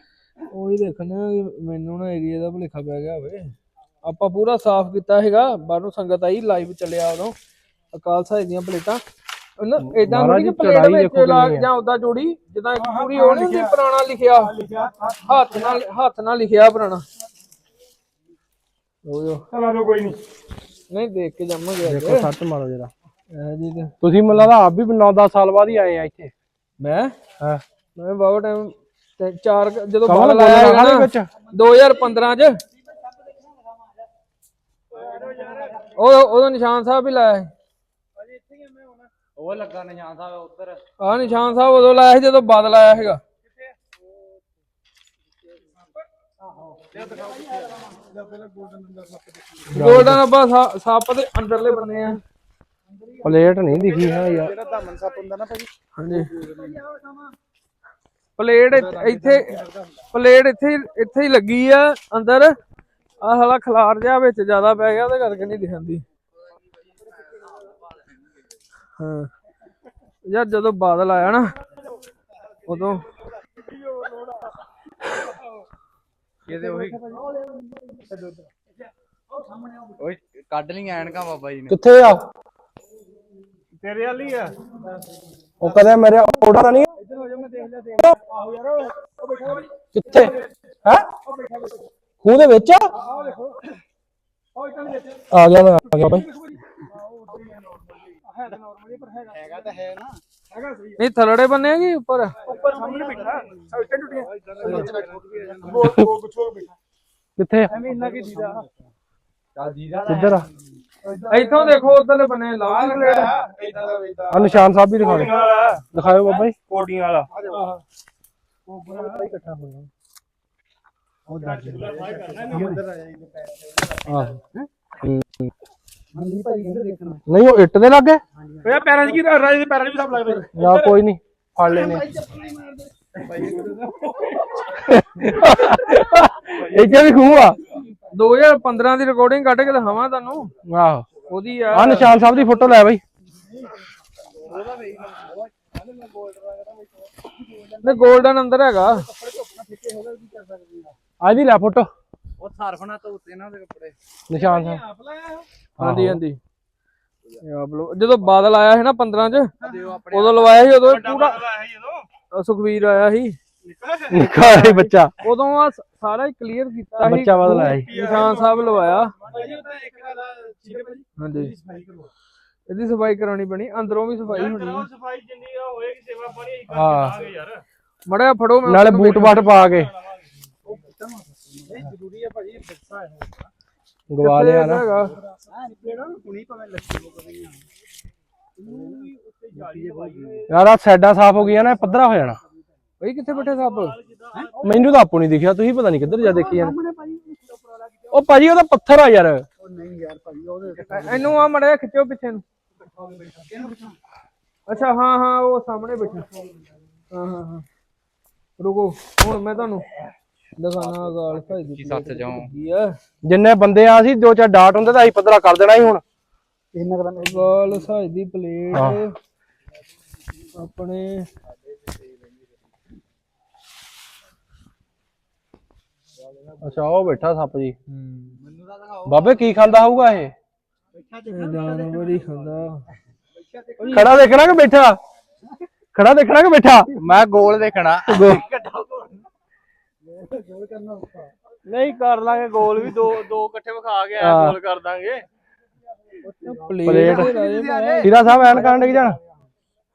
ਉਹੀ ਦੇਖਣਾ ਕਿ ਮੈਨੂੰ ਨਾ ਏਰੀਆ ਦਾ ਭੁਲੇਖਾ ਪੈ ਗਿਆ ਹੋਵੇ। ਆਪਾਂ ਪੂਰਾ ਸਾਫ਼ ਕੀਤਾ ਹੈਗਾ ਬਾਹਰੋਂ ਸੰਗਤ ਆਈ ਲਾਈਵ ਚੱਲਿਆ ਉਦੋਂ। ਅਕਾਲ ਸਾਹਿਬ ਦੀਆਂ ਪਲੇਟਾਂ। ਉਹਨਾਂ ਇਦਾਂ ਨਹੀਂ ਕਿ ਪਲੇਟ ਵਿੱਚ ਲਾ। ਜਾਂ ਉਦਾਂ ਜੋੜੀ ਜਿੱਦਾਂ ਇੱਕ ਪੂਰੀ ਉਹ ਨਹੀਂ ਹੁੰਦੀ ਪੁਰਾਣਾ ਲਿਖਿਆ। ਹੱਥ ਨਾਲ ਹੱਥ ਨਾਲ ਲਿਖਿਆ ਪੁਰਾਣਾ। ਉਹ ਜੋ ਚਲਾ ਕੋਈ ਨਹੀਂ ਨਹੀਂ ਦੇਖ ਕੇ ਜਾਵਾਂਗੇ ਦੇਖੋ ਸੱਟ ਮਾਰੋ ਜਰਾ। ਇਹ ਜੀ ਤੇ ਤੁਸੀਂ ਮੈਨੂੰ ਲੱਗਦਾ ਆਪ ਵੀ 9-10 ਸਾਲ ਬਾਅਦ ਹੀ ਆਏ ਆ ਇੱਥੇ। ਮੈਂ? ਹਾਂ। ਮੈਂ ਬਾਬਾ ਟਾਈਮ ਤੇ ਚਾਰ ਜਦੋਂ ਬੋਲਣਾ ਆਇਆ ਹੈਗਾ ਨਾ ਵਿੱਚ? 2015 ਚ। ਉਹ ਉਦੋਂ ਨਿਸ਼ਾਨ ਸਾਹਿਬ ਵੀ ਲਾਇਆ ਉਹ ਲੱਗਾ ਨਿਸ਼ਾਨ ਸਾਹਿਬ ਉੱਧਰ। ਆ ਨਿਸ਼ਾਨ ਸਾਹਿਬ ਉਦੋਂ ਲਾਇਆ ਸੀ ਜਦੋਂ ਬਾਦਲ ਆਇਆ ਹੈਗਾ ਗੋਲਡਨ ਅੱਬਾ ਸੱਪ ਦੇ ਅੰਦਰਲੇ ਬੰਨੇ ਆ। ਪਲੇਟ ਨਹੀਂ ਦਿਖੀ ਹੈ ਯਾਰ। ਜਿਹੜਾ ਧਾਮਨ ਸੱਪ ਹੁੰਦਾ ਨਾ ਭਾਜੀ ਹਾਂਜੀ। ਪਲੇਟ ਇੱਥੇ- ਇੱਥੇ ਪਲੇਟ ਇੱਥੇ ਹੀ- ਇੱਥੇ ਹੀ ਲੱਗੀ ਆ ਅੰਦਰ। ਆ ਹਲਾ ਖਲਾਰ ਜਿਹਾ ਵਿੱਚ ਜ਼ਿਆਦਾ ਪੈ ਗਿਆ ਉਹਦੇ ਕਰਕੇ ਨਹੀਂ ਦਿਖਾਂਦੀ। ਹਾਂ। ਯਾਰ ਜਦੋਂ ਬਾਦਲ ਆਇਆ ਨਾ ਉਦੋਂ ਇਹਦੇ ਉਹੀ ਓਏ ਕੱਢ ਲਈ ਐਨਕਾਂ ਬਾਬਾ ਜੀ ਨੇ। ਕਿੱਥੇ ਆ? ਤੇਰੇ ਵਾਲੀ ਆ। ਉਹ ਕਦੇ ਮੇਰੇ ਆਰਡਰ ਨਹੀਂ। ਇੱਧਰ ਹੋ ਜਾ ਮੈਂ ਦੇਖ ਲਿਆ ਦੇਖ। ਆਹੋ ਯਾਰ ਉਹ ਉਹ ਬੈਠਾ। ਕਿੱਥੇ ਹੈ ਖੂਹ ਦੇ ਵਿੱਚ? ਆ ਆਹ ਦੇਖੋ। ਉਹ ਇੱਧਰ ਦੇ ਵਿੱਚ ਆ ਗਿਆ ਮੈਂ ਆ ਗਿਆ ਬਾਈ। ਹੈ ਤਾਂ ਨਾਰਮਲ ਪਰ ਹੈਗਾ ਹੈਗਾ ਤਾਂ ਹੈ ਨਾ। ਹੈਗਾ ਸਹੀ ਨਹੀਂ ਥਲੜੇ ਬੰਨੇ ਕਿ ਉੱਪਰ? ਉੱਪਰ ਸਾਹਮਣੇ ਬੈਠਾ। ਸਭ ਇੱਟਾਂ ਟੁੱਟੀਆਂ ਬੋਲ ਕੁਛ ਹੋ ਬੈਠਾ। ਕਿੱਥੇ? ਆ ਐਵੇਂ ਇੰਨਾ ਕੀ ਦੀਦਾ ਕਿੱਧਰ ਆ? ਇੱਥੋਂ ਦੇਖੋ ਉਧਰਲੇ ਬੰਨੇ ਲਾਲ ਪਲੇਟ ਇਦਾਂ ਦਾ ਇਦਾਂ ਆ ਨਿਸ਼ਾਨ ਸਾਹਿਬ ਵੀ ਦਿਖਾ ਦਿਓ। ਦਿਖਾਓ ਬਾਬਾ ਜੀ। ਕੋਡੀਆਂ ਵਾਲਾ। ਆਹੋ। ਨਹੀਂ ਉਹ ਇੱਟ ਦੇ ਲੱਗੇ? ਓਏ ਪੈਰਾਂ 'ਚ ਕੀ ਰਾਜੇ ਦੇ ਪੈਰਾਂ 'ਚ ਵੀ ਸਭ ਲੱਗਦੇ। ਨਾ ਕੋਈ ਨਹੀਂ ਫੜ ਲੈਨੇ ਇੱਥੇ ਵੀ ਖੂਹ ਆ। 2015 ਦੀ ਰਿਕਾਰਡਿੰਗ ਕੱਢ ਕੇ ਦਿਖਾਵਾਂ ਤੁਹਾਨੂੰ। ਆਹੋ। ਉਹਦੀ ਆ ਆ ਨਿਸ਼ਾਨ ਸਾਹਿਬ ਦੀ ਫੋਟੋ ਲੈ ਬਾਈ। ਨੇ 골ਡਨ ਅੰਦਰ ਹੈਗਾ। ਆ ਦੀ ਲੈ ਫੋਟੋ। ਉਹ ਸਰਫਣਾ ਤੋਂ ਉੱਤੇ ਨਾ ਉਹਦੇ ਕੱਪੜੇ। ਨਿਸ਼ਾਨ ਸਾਹਿਬ। ਹਾਂਜੀ ਹਾਂਜੀ। ਇਹ ਆਪ ਲੋ ਜਦੋਂ ਬਾਦਲ ਆਇਆ ਸੀ ਨਾ 15 ਚ ਉਦੋਂ ਲਵਾਇਆ ਸੀ ਉਦੋਂ ਪੂਰਾ ਸੁਖਵੀਰ ਆਇਆ ਸੀ। ਨਿੱਕਾ ਜਿਹਾ ਬੱਚਾ। ਉਦੋਂ ਆ ਸਾਰਾ ਹੀ ਕਲੀਅਰ ਕੀਤਾ ਸੀ। ਬੱਚਾ ਬਾਦਲ ਆਇਆ ਸੀ। ਨਿਸ਼ਾਨ ਸਾਹਿਬ ਲਵਾਇਆ। ਉਹ ਇੱਕ ਹੈ ਹਾਂਜੀ। ਇਹਦੀ ਸਫ਼ਾਈ ਕਰਾਉਣੀ ਪੈਣੀ ਅੰਦਰੋਂ ਵੀ ਸਫ਼ਾਈ ਹੋਣੀ ਕਰੋ ਸਫ਼ਾਈ ਜਿੰਨੀ ਆ ਹੋਏਗੀ ਸੇਵਾ ਪਾਣੀ ਹਾਂ। ਕਰਾਂਗੇ ਯਾਰ। ਮੜਿਆ ਫੜੋ ਮੈਂ ਨਾਲੇ ਬੂਟ ਬਾਟ ਪਾ ਕੇ। ਨਹੀਂ ਜ਼ਰੂਰੀ ਹੈ ਭਾਜੀ ਬੱਚਾ ਹੈ। ਗਵਾ ਲਿਆ ਨਾ। ਹੈਗਾ? ਯਾਰ ਆ ਸਾਈਡਾਂ ਸਾਫ਼ ਹੋ ਗਈਆਂ ਨਾ ਇਹ ਪੱਧਰਾ ਹੋ ਜਾਣਾ। ਬਈ ਕਿੱਥੇ ਬੈਠੇ ਸੱਪ? ਮੈਨੂੰ ਤਾਂ ਆਪੋ ਨਹੀਂ ਦਿਖਿਆ ਤੁਸੀਂ ਪਤਾ ਨਹੀਂ ਕਿੱਧਰ ਜਾ ਦੇਖੀ ਜਾਂਦੇ ਉਹ ਭਾਜੀ ਉਹਦਾ ਪੱਥਰ ਆ ਯਾਰ। ਇਹਨੂੰ ਆ ਮੜਿਆ ਖਿੱਚੋ ਪਿੱਛੇ ਨੂੰ। ਅੱਛਾ ਹਾਂ ਹਾਂ ਉਹ ਸਾਹਮਣੇ ਬੈਠਾ। ਹਾਂ ਹਾਂ ਹਾਂ। ਰੁਕੋ ਹੁਣ ਮੈਂ ਤੁਹਾਨੂੰ ਦਿਖਾਣਾ ਗਾਲ ਭਾਈ ਦੀ ਸੱਤ ਆ। ਜਿੰਨੇ ਬੰਦੇ ਆ ਸੀ ਦੋ ਚਾਰ ਡਾਟ ਹੁੰਦੇ ਤਾਂ ਅਸੀਂ ਪੱਧਰਾ ਕਰ ਦੇਣਾ ਸੀ ਹੁਣ। ਗਾਲ ਸਾਜ ਦੀ ਪਲੇਟ। ਆਪਣੇ ਅੱਛਾ ਉਹ ਬੈਠਾ ਸੱਪ ਜੀ। ਬਾਬੇ ਕੀ ਖਾਂਦਾ ਹੋਊਗਾ ਇਹ? ਜਾਨਵਰ ਹੀ ਖਾਂਦਾ। ਖੜਾ ਦੇਖਣਾ ਕਿ ਬੈਠਾ? ਖੜਾ ਦੇਖਣਾ ਕਿ ਬੈਠਾ? ਮੈਂ ਗੋਲ ਦੇਖਣਾ। ਨਹੀਂ ਕਰ ਲਾਂਗੇ ਗੋਲ ਵੀ ਦੋ ਦੋ ਇਕੱਠੇ ਵਿਖਾ ਕੇ ਹਾਂ। ਗੋਲ ਕਰ ਦਾਂਗੇ। ਪਲੇਟ। ਸੀਰਾ ਸਾਹਿਬ ਐਨ ਕਰਨ ਡਿੱਗ ਜਾਣ?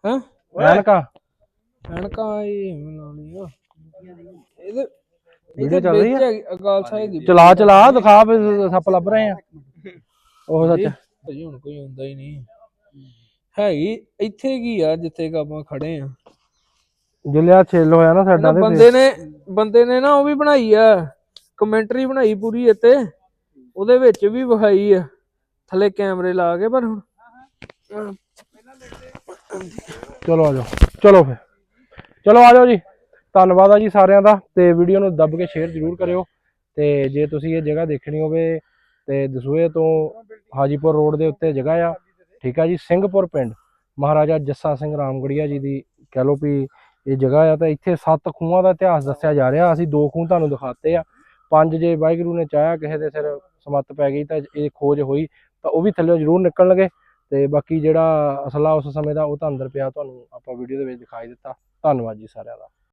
ਹਾਂ? ਐਨਕਾਂ? ਐਨਕਾਂ ਹੀ ਲਾਉਣੀ ਆ। ਇਹਦੇ ਵੀਡੀਓ ਚੱਲ ਰਹੀ ਆ? ਅਕਾਲ ਸਾਹਿਬ ਦੀ ਚਲਾ ਚਲਾ ਦਿਖਾ ਸੱਪ ਲੱਭ ਰਹੇ ਆ। ਉਹ ਸੱਚ। ਹੁਣ ਕੋਈ ਹੁੰਦਾ ਹੀ ਨਹੀਂ। ਹੈਗੀ ਇੱਥੇ ਕੀ ਆ ਜਿੱਥੇ ਕਿ ਆਪਾਂ ਖੜੇ ਆ। ਜਿਲਿਆ ਛਿੱਲ ਹੋਇਆ ਨਾ ਸਾਡਾ ਤੇ ਬੰਦੇ ਨੇ ਬੰਦੇ ਨੇ ਨਾ ਉਹ ਵੀ ਬਣਾਈ ਆ ਕਮੈਂਟਰੀ ਬਣਾਈ ਪੂਰੀ ਇੱਥੇ। ਉਹਦੇ ਵਿੱਚ ਵੀ ਵਿਖਾਈ ਆ। ਥੱਲੇ ਕੈਮਰੇ ਲਾ ਕੇ ਪਰ ਹੁਣ। ਚਲੋ ਆ ਜਾਓ। ਚਲੋ ਫਿਰ। ਚਲੋ ਆ ਜਾਓ ਜੀ। ਧੰਨਵਾਦ ਆ ਜੀ ਸਾਰਿਆਂ ਦਾ। ਤੇ ਵੀਡੀਓ ਨੂੰ ਦੱਬ ਕੇ ਸ਼ੇਅਰ ਜ਼ਰੂਰ ਕਰਿਓ। ਤੇ ਜੇ ਤੁਸੀਂ ਇਹ ਜਗ੍ਹਾ ਦੇਖਣੀ ਹੋਵੇ ਤੇ ਦਸੂਏ ਤੋਂ ਹਾਜੀਪੁਰ ਰੋਡ ਦੇ ਉੱਤੇ ਜਗ੍ਹਾ ਆ। ਠੀਕ ਆ ਜੀ ਸਿੰਘਪੁਰ ਪਿੰਡ। ਮਹਾਰਾਜਾ ਜੱਸਾ ਸਿੰਘ ਰਾਮਗੜੀਆ ਜੀ ਦੀ ਕਹਿ ਵੀ ਇਹ ਜਗ੍ਹਾ ਆ ਤਾਂ ਇੱਥੇ ਸੱਤ ਖੂਹਾਂ ਦਾ ਇਤਿਹਾਸ ਦੱਸਿਆ ਜਾ ਰਿਹਾ। ਅਸੀਂ ਦੋ ਖੂਹ ਤੁਹਾਨੂੰ ਦਿਖਾਤੇ ਆ। ਪੰਜ ਜੇ ਵਾਹਿਗੁਰੂ ਨੇ ਚਾਹਿਆ ਕਿਸੇ ਦੇ ਸਿਰ ਸਮੱਤ ਪੈ ਗਈ ਤਾਂ ਇਹ ਖੋਜ ਹੋਈ, ਤਾਂ ਉਹ ਵੀ ਥੱਲੇ ਜ਼ਰੂਰ ਨਿਕਲਣਗੇ ਤੇ ਬਾਕੀ ਜਿਹੜਾ ਅਸਲਾ ਉਸ ਸਮੇਂ ਦਾ ਉਹ ਤਾਂ ਅੰਦਰ ਪਿਆ, ਤੁਹਾਨੂੰ ਆਪਾਂ ਵੀਡੀਓ ਦੇ ਵਿੱਚ ਦਿਖਾਈ ਦਿੱਤਾ। ਧੰਨਵਾਦ ਜੀ ਸਾਰਿਆਂ ਦਾ।